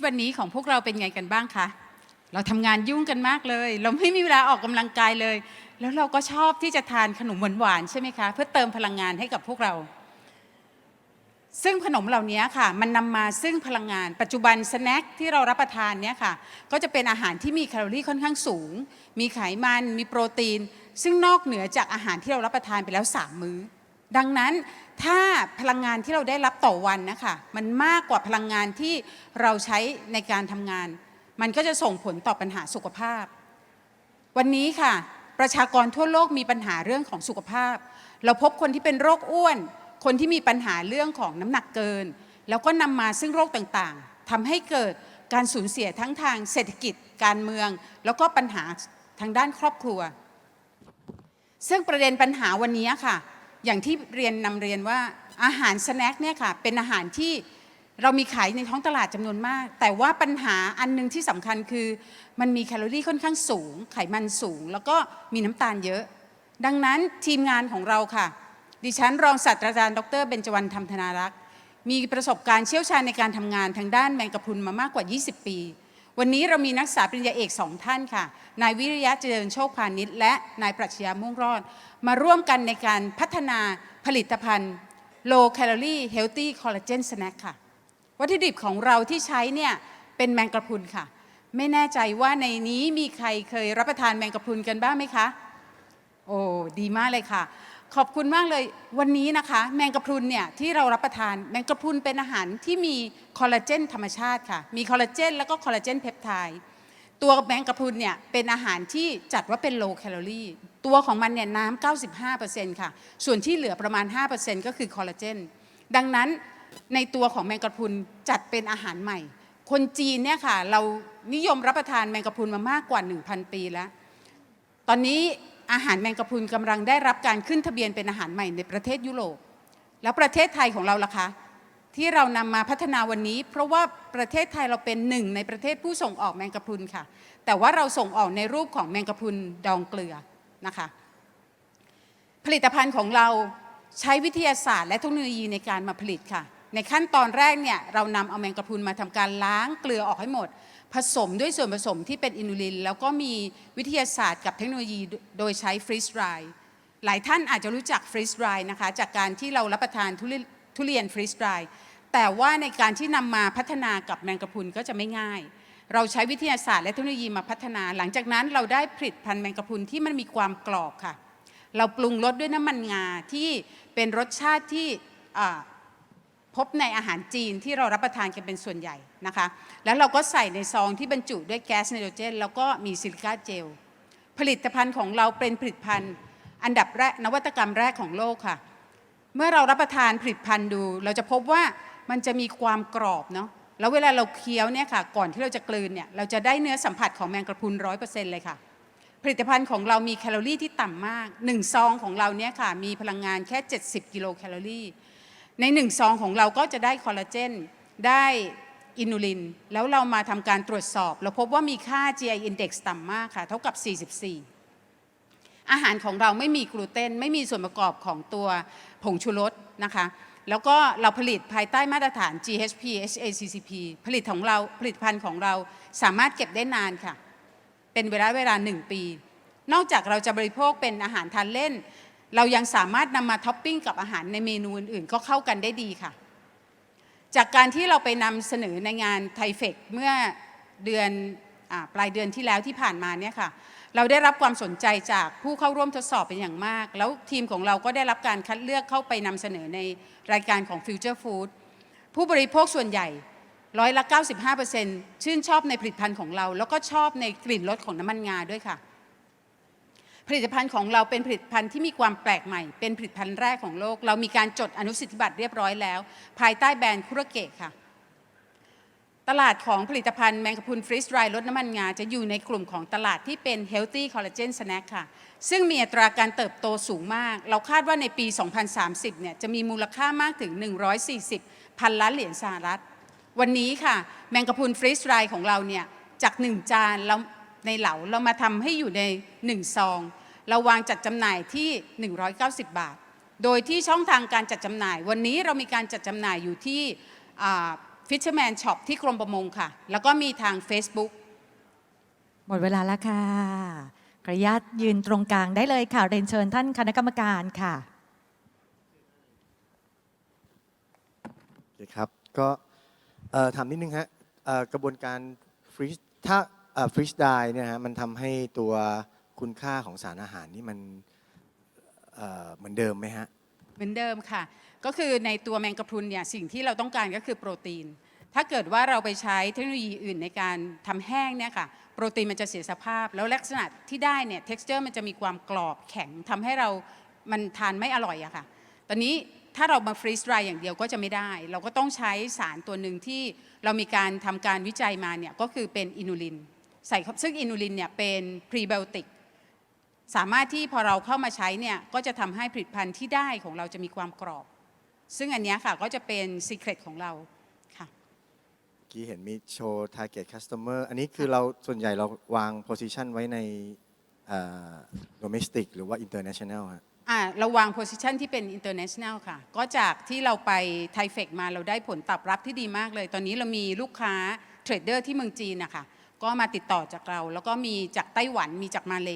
วิตวันนี้ของพวกเราเป็นไงกันบ้างคะ เราทำงานยุ่งกันมากเลย เราไม่มีเวลาออกกำลังกายเลย แล้วเราก็ชอบที่จะทานขนมหวานๆใช่ไหมคะ เพื่อเติมพลังงานให้กับพวกเรา ซึ่งขนมเหล่านี้ค่ะ มันนำมาซึ่งพลังงาน ปัจจุบันสแน็คที่เรารับประทานเนี่ยค่ะ ก็จะเป็นอาหารที่มีแคลอรี่ค่อนข้างสูง มีไขมัน มีโปรตีน ซึ่งนอกเหนือจากอาหารที่เรารับประทานไปแล้ว3มื้อ ดังนั้นถ้าพลังงานที่เราได้รับต่อวันนะคะมันมากกว่าพลังงานที่เราใช้ในการทำงาน มันก็จะส่งผลต่อปัญหาสุขภาพ วันนี้ค่ะ ประชากรทั่วโลกมีปัญหาเรื่องของสุขภาพ เราพบคนที่เป็นโรคอ้วน คนที่มีปัญหาเรื่องของน้ำหนักเกิน แล้วก็นำมาซึ่งโรคต่างๆทำให้เกิดการสูญเสียทั้งทางเศรษฐกิจ การเมือง แล้วก็ปัญหาทางด้านครอบครัว ซึ่งประเด็นปัญหาวันนี้ค่ะ อย่างที่เรียนนำเรียนว่าอาหารสแน็คเนี่ยค่ะเป็นอาหารที่เรามีขายในท้องตลาดจำนวนมาก แต่ว่าปัญหาอันหนึงที่สำคัญคือ มันมีแคลอรี่ค่อนข้างสูง ไขมันสูง แล้วก็มีน้ำตาลเยอะ ดังนั้นทีมงานของเราค่ะ ดิฉันรองศาสตราจารย์ ดรเบญจวรรณธรรมธนารักษ์มีประสบการณ์เชี่ยวชาญในการทำงานทางด้านแมงกะพรุนมามากกว่า 20 ปี วันนี้เรามีนักศึกษาปริญญาเอกสองท่านค่ะ นายวิริยะเจริญโชคพาณิชย์และนายปรัชญามุ่งรอด มาร่วมกันในการพัฒนาผลิตภัณฑ์ low calorie healthy collagen snack ค่ะ วัตถุดิบของเราที่ใช้เนี่ยเป็นแมงกะพรุนค่ะ ไม่แน่ใจว่าในนี้มีใครเคยรับประทานแมงกะพรุนกันบ้างไหมคะ โอ้ดีมากเลยค่ะ ขอบคุณมากเลยวันนี้นะคะ แมงกะพรุนเนี่ยที่เรารับประทานแมงกะพรุนเป็นอาหารที่มีคอลลาเจนธรรมชาติค่ะ มีคอลลาเจนแล้วก็คอลลาเจนเพปไทด์ตัวแมงกะพรุนเนี่ยเป็นอาหารที่จัดว่าเป็นโลแคลอรี่ตัวของมันเนี่ยน้ำ95%ค่ะ ส่วนที่เหลือประมาณ 5%ก็คือคอลลาเจนดังนั้นในตัวของแมงกะพรุนจัดเป็นอาหารใหม่ คนจีนเนี่ยค่ะ เรานิยมรับประทานแมงกะพรุนมามากกว่า 1,000 ปีแล้ว ตอนนี้ อาหารแมงกะพรุนกำลังได้รับการขึ้นทะเบียนเป็นอาหารใหม่ในประเทศยุโรป แล้วประเทศไทยของเราล่ะคะที่เรานำมาพัฒนาวันนี้ เพราะว่าประเทศไทยเราเป็นหนึ่งในประเทศผู้ส่งออกแมงกะพรุนค่ะ แต่ว่าเราส่งออกในรูปของแมงกะพรุนดองเกลือนะคะ ผลิตภัณฑ์ของเราใช้วิทยาศาสตร์และเทคโนโลยีในการมาผลิตค่ะ ในขั้นตอนแรกเนี่ยเรานำเอาแมงกะพรุนมาทำการล้างเกลือออกให้หมด ผสมด้วยส่วนผสมที่เป็นอินูลิน แล้วก็มีวิทยาศาสตร์กับเทคโนโลยีโดยใช้ฟรีสไรหลายท่านอาจจะรู้จักฟรีสไรนะคะจากการที่เรารับประทานทุเรียนฟรีสไรแต่ว่าในการที่นำมาพัฒนากับแมงกะพรุนก็จะไม่ง่าย เราใช้วิทยาศาสตร์และเทคโนโลยีมาพัฒนา หลังจากนั้นเราได้ผลิตพันธุ์แมงกะพรุนที่มันมีความกรอบค่ะ เราปรุงรสด้วยน้ำมันงาที่เป็นรสชาติที่ พบในอาหารจีนที่เรารับประทานกันเป็นส่วนใหญ่นะคะ แล้วเราก็ใส่ในซองที่บรรจุด้วยแก๊สไนโตรเจน แล้วก็มีซิลิก้าเจล ผลิตภัณฑ์ของเราเป็นผลิตภัณฑ์ อันดับแรกนวัตกรรมแรกของโลกค่ะ เมื่อเรารับประทานผลิตภัณฑ์ดู เราจะพบว่ามันจะมีความกรอบเนาะ แล้วเวลาเราเคี้ยวเนี่ยค่ะ ก่อนที่เราจะกลืนเนี่ย เราจะได้เนื้อสัมผัสของแมงกะพุนร้อยเปอร์เซ็นต์เลยค่ะ ผลิตภัณฑ์ของเรามีแคลอรี่ที่ต่ำมากหนึ่งซองของเราเนี่ยค่ะ มีพลังงานแค่ 70 กิโลแคลอรี่ ในหนึ่งซองของเราก็จะได้คอลลาเจนได้อินูลิน แล้วเรามาทำการตรวจสอบ เราพบว่ามีค่า GI index ต่ำมากค่ะ เท่ากับ 44 อาหารของเราไม่มีกลูเตน ไม่มีส่วนประกอบของตัวผงชูรสนะคะ แล้วก็เราผลิตภายใต้มาตรฐาน GHP HACCP ผลิตของเราผลิตภัณฑ์ของเราสามารถเก็บได้นานค่ะ เป็นเวลาเวลาหนึ่งปี นอกจากเราจะบริโภคเป็นอาหารทานเล่น เรายังสามารถนำมาท็อปปิ้งกับอาหารในเมนูอื่นๆ ก็เข้ากันได้ดีค่ะ จากการที่เราไปนำเสนอในงานไทเฟกเมื่อเดือนอปลายเดือนที่แล้วที่ผ่านมาเนี่ยค่ะ เราได้รับความสนใจจากผู้เข้าร่วมทดสอบเป็นอย่างมาก แล้วทีมของเราก็ได้รับการคัดเลือกเข้าไปนำเสนอในรายการของ Future Food ผู้บริโภคส่วนใหญ่ร้อยละ 95%ชื่นชอบในผลิตภัณฑ์ของเรา แล้วก็ชอบในกลิ่นรสของน้ำมันงาด้วยค่ะ ผลิตภัณฑ์ของเราเป็นผลิตภัณฑ์ที่มีความแปลกใหม่ เป็นผลิตภัณฑ์แรกของโลก เรามีการจดอนุสิทธิบัตรเรียบร้อยแล้ว ภายใต้แบรนด์คุรเกะค่ะ ตลาดของผลิตภัณฑ์แมงกะพรุนฟรีสไรลดน้ำมันงา จะอยู่ในกลุ่มของตลาดที่เป็น healthy collagen snack ค่ะ ซึ่งมีอัตราการเติบโตสูงมาก เราคาดว่าในปี 2030 เนี่ยจะมีมูลค่ามากถึง 140 พันล้านเหรียญสหรัฐ วันนี้ค่ะ แมงกะพรุนฟรีสไรของเราเนี่ยจาก 1 จานเราในเหลาเรามาทำให้อยู่ใน 1 ซอง เราวางจัดจำหน่ายที่ 190 บาท โดยที่ช่องทางการจัดจำหน่าย วันนี้เรามีการจัดจำหน่ายอยู่ที่ Fisherman Shop ที่กรมประมงค่ะ แล้วก็มีทาง Facebook หมดเวลาแล้วค่ะขออนุญาตยืนตรงกลางได้เลยค่ะ เรียนเชิญท่านคณะกรรมการค่ะโอเคครับ ก็เอ่อถามนิดนึงฮะเอ่อกระบวนการฟรีซถ้าฟรีซไดเนี่ยฮะมันทำให้ตัว คุณค่าของสารอาหารนี่มันเอ่อเหมือนเดิมไหมฮะ เหมือนเดิมค่ะ ก็คือในตัวแมงกะพรุนเนี่ยสิ่งที่เราต้องการก็คือโปรตีน ถ้าเกิดว่าเราไปใช้เทคโนโลยีอื่นในการทำแห้งเนี่ยค่ะ โปรตีนมันจะเสียสภาพ แล้วลักษณะที่ได้เนี่ย texture มันจะมีความกรอบแข็งทำให้เรามันทานไม่อร่อยอะค่ะ ตอนนี้ถ้าเรามาฟรีส r ด y อย่างเดียวก็จะไม่ได้ เราก็ต้องใช้สารตัวหนึ่งที่เรามีการทำการวิจัยมาเนี่ยก็คือเป็นอินูลิน ใส่เข้าซึ่งอินูลินเนี่ยเป็นพรีไบโอติก สามารถที่พอเราเข้ามาใช้เนี่ยก็จะทำให้ผลิตภัณฑ์ที่ได้ของเราจะมีความกรอบ ซึ่งอันเนี้ยค่ะก็จะเป็นซีเครตของเราค่ะเมื่อกี้เห็นมีโชว์ target customer อันนี้คือเราส่วนใหญ่เราวาง position ไว้ในเอ่อ domestic หรือว่า international ฮะอ่าเราวาง position ที่เป็น international ค่ะ ก็จากที่เราไปไทเฟกมาเราได้ผลตอบรับที่ดีมากเลย ตอนนี้เรามีลูกค้าเทรดเดอร์ที่เมืองจีนนะคะก็มาติดต่อจากเรา แล้วก็มีจากไต้หวันมีจากมาเล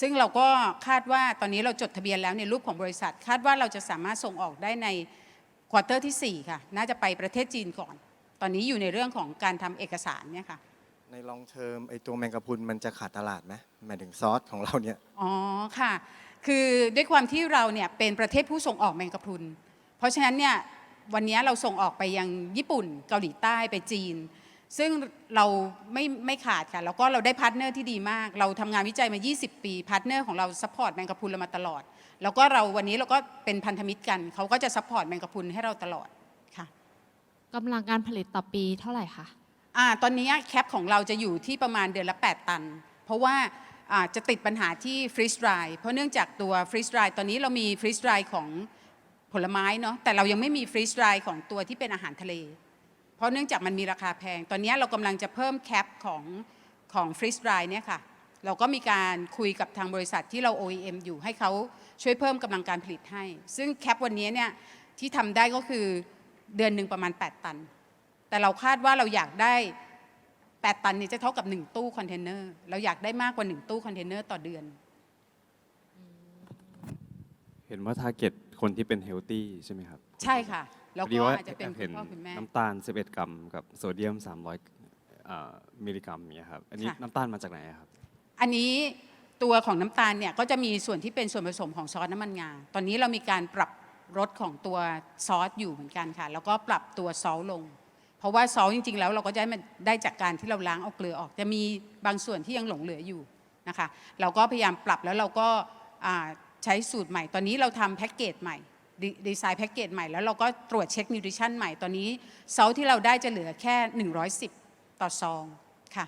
ซึ่งเราก็คาดว่าตอนนี้เราจดทะเบียนแล้วในรูปของบริษัท คาดว่าเราจะสามารถส่งออกได้ในควอเตอร์ที่ 4 ค่ะ น่าจะไปประเทศจีนก่อน ตอนนี้อยู่ในเรื่องของการทำเอกสารเนี่ยค่ะ ใน long term ไอตัวแมงกะพรุนมันจะขาดตลาดไหมหมายถึงซอสของเราเนี่ย อ๋อค่ะ คือด้วยความที่เราเนี่ยเป็นประเทศผู้ส่งออกแมงกะพรุน เพราะฉะนั้นเนี่ยวันนี้เราส่งออกไปยังญี่ปุ่น เกาหลีใต้ไปจีน ซึ่งเราไม่ไม่ขาดค่ะแล้วก็เราได้พาร์ทเนอร์ที่ดีมาก เราทำงานวิจัยมา 20 ปีพาร์ทเนอร์ของเราซัพพอร์ตแมงกะพรุนเรามาตลอด แล้วก็เราวันนี้เราก็เป็นพันธมิตรกันเขาก็จะซัพพอร์ตแมงกะพรุนให้เราตลอดค่ะกำลังการผลิตต่อปีเท่าไหร่คะอ่าตอนนี้แคปของเราจะอยู่ที่ประมาณเดือนละ 8 ตัน เพราะว่าอ่าจะติดปัญหาที่ฟรีส d ด y เพราะเนื่องจากตัวฟรีส d ด y ตอนนี้เรามีฟรีส d ด y ของผลไม้เนาะแต่เรายังไม่มีฟรีส d ด y ของตัวที่เป็นอาหารทะเล เพราะเนื่องจากมันมีราคาแพง ตอนนี้เรากำลังจะเพิ่มแคปของของฟรีส d ด y เนี่ยค่ะ เราก็มีการคุยกับทางบริษัทที่เรา OEM อยู่ให้เขาช่วยเพิ่มกำลังการผลิตให้ ซึ่งแคปวันนี้เนี่ยที่ทำได้ก็คือเดือนหนึ่งประมาณ 8 ตัน แต่เราคาดว่าเราอยากได้ 8 ตันเนี่ยจะเท่ากับ 1 ตู้คอนเทนเนอร์ เราอยากได้มากกว่า 1 ตู้คอนเทนเนอร์ต่อเดือน เห็นว่าทาร์เก็ตคนที่เป็นเฮลตี้ใช่ไหมครับ ใช่ค่ะ แล้วพอดีก็ว่าอาจจะเป็นคุเห็ณนพ่อคุณแม่ น้ำตาล 11 กรัมกับโซเดียม 300อ่ามิลลิกรัมเนี่ยครับ อันนี้ค่ะ น้ำตาลมาจากไหนอะครับ อันนี้ตัวของน้ำตาลเนี่ยก็จะมีส่วนที่เป็นส่วนผสมของซอสน้ำมันงา ตอนนี้เรามีการปรับรสของตัวซอสอยู่เหมือนกันค่ะ แล้วก็ปรับตัวซอสลง เพราะว่าซอสจริง ๆ แล้วเราก็จะได้มันได้จากการที่เราล้างเอาเกลือออก จะมีบางส่วนที่ยังหลงเหลืออยู่นะคะ เราก็พยายามปรับแล้วเราก็อ่าใช้สูตรใหม่ ตอนนี้เราทำแพ็กเกจใหม่ ดีดีไซน์แพ็กเกจใหม่แล้วเราก็ตรวจเช็คนิวทริชั่นใหม่ตอนนี้ซอสที่เราได้จะเหลือแค่ 110 ต่อซองค่ะ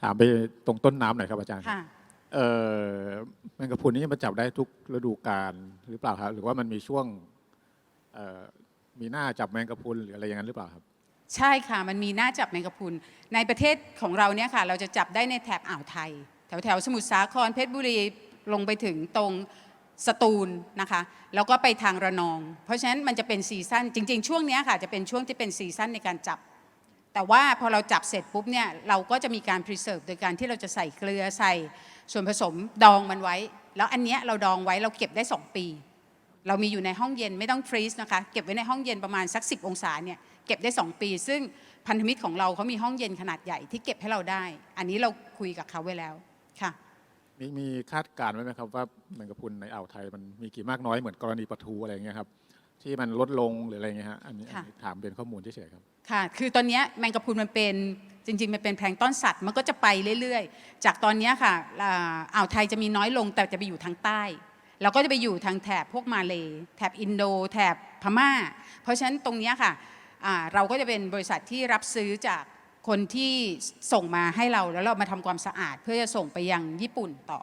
ถามไปตรงต้นน้ำหน่อยครับอาจารย์ครับค่ะ เอ่อแมงกะพรุนนี่มันจับได้ทุกฤดูกาลหรือเปล่าครับ หรือว่ามันมีช่วงเอ่อมีหน้าจับแมงกะพรุนหรืออะไรอย่างนั้นหรือเปล่าครับ ใช่ค่ะ มันมีหน้าจับแมงกะพรุนในประเทศของเราเนี่ยค่ะ เราจะจับได้ในแถบอ่าวไทย แถวแถวๆสมุทรสาครเพชรบุรี ลงไปถึงตรงสตูลนะคะแล้วก็ไปทางระนอง เพราะฉะนั้นมันจะเป็นซีซั่นจริง ๆ ช่วงเนี้ยค่ะจะเป็นช่วงที่เป็นซีซั่นในการจับ แต่ว่าพอเราจับเสร็จปุ๊บเนี่ยเราก็จะมีการ preserve โดยการที่เราจะใส่เกลือใส่ส่วนผสมดองมันไว้ แล้วอันเนี้ยเราดองไว้เราเก็บได้ 2 ปี เรามีอยู่ในห้องเย็นไม่ต้องฟรีซนะคะเก็บไว้ในห้องเย็นประมาณสัก 10 องศาเนี่ยเก็บได้ 2 ปี ซึ่งพันธมิตรของเราเขามีห้องเย็นขนาดใหญ่ที่เก็บให้เราได้ อันนี้เราคุยกับเขาไว้แล้วค่ะ มีมีคาดการณ์ไว้ไหมครับว่าแมงกะพรุนในอ่าวไทยมันมีกี่มากน้อยเหมือนกรณีปลาทูอะไรอย่างเงี้ยครับที่มันลดลงหรืออะไรเงี้ยฮะอันนี้อันค่ะนี้ถามเป็นข้อมูลเฉยๆครับ ค่ะ คือตอนเนี้ยแมงกะพรุนมันเป็นจริงๆ มันเป็นแพลงก์ต้อนสัตว์มันก็จะไปเรื่อยๆ จากตอนเนี้ยค่ะอ่าอ่าวไทยจะมีน้อยลงแต่จะไปอยู่ทางใต้เราก็จะไปอยู่ทางแถบพวกมาเลแถบอินโด แถบพม่า เพราะฉะนั้นตรงเนี้ยค่ะอ่าเราก็จะเป็นบริษัทที่รับซื้อจาก คนที่ส่งมาให้เราแล้วเรามาทำความสะอาด เพื่อจะส่งไปยังญี่ปุ่นต่อ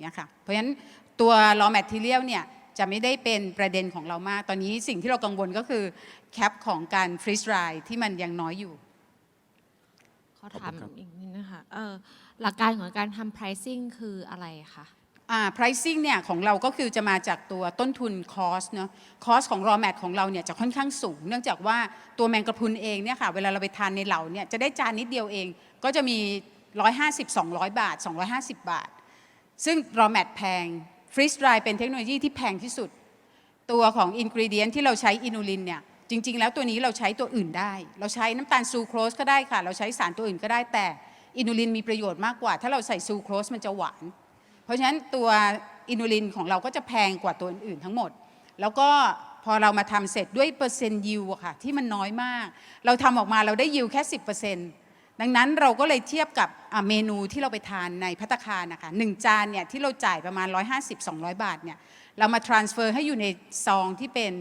เนี่ยค่ะเพราะฉะนั้นตัว raw material เนี่ยจะไม่ได้เป็นประเด็นของเรามาก ตอนนี้สิ่งที่เรากังวลก็คือแคปของการฟรีส r รที่มันยังน้อยอยู่ ขอถามอีกนิดนะคะเออหลักการของการทำ pricing คืออะไรคะ pricing เนี่ยของเราก็คือจะมาจากตัวต้นทุน cost เนอะ cost ของ raw mat ของเราเนี่ยจะค่อนข้างสูง เนื่องจากว่าตัวแมงกะพรุนเองเนี่ยค่ะเวลาเราไปทานในเหล่าเนี่ยจะได้จานนิดเดียวเอง ก็จะมี 150-200 บาท 250 บาท ซึ่ง raw mat แพง freeze dry เป็นเทคโนโลยีที่แพงที่สุด ตัวของ ingredient ที่เราใช้อินูลินเนี่ยจริง ๆ แล้วตัวนี้เราใช้ตัวอื่นได้ เราใช้น้ำตาลซูโครสก็ได้ค่ะ เราใช้สารตัวอื่นก็ได้แต่อินูลินมีประโยชน์มากกว่า ถ้าเราใส่ซูโครสมันจะหวาน ราะฉะนั้นตัวอินูลินของเราก็จะแพงกว่าตัวอื่นๆทั้งหมด แล้วก็พอเรามาทำเสร็จด้วยเปอร์เซ็นต์ยิวอะค่ะที่มันน้อยมาก เราทำออกมาเราได้ยิวแค่ 10%ดังนั้นเราก็เลยเทียบกับอะเมนูที่เราไปทานในพัตตาคารนะคะหนึ่งจานเนี่ยที่เราจ่ายประมาณ 150-200 บาทเนี่ยเรามา transfer ให้อยู่ในซองที่เป็น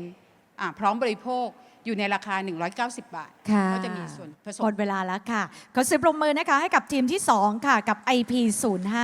อะพร้อมบริโภคอยู่ในราคา 190 บาทค่ะก็จะมีส่วนผสมหมดเวลาแล้วค่ะ ขอเสียงปรบมือนะคะให้กับทีมที่ 2 ค่ะกับ IP05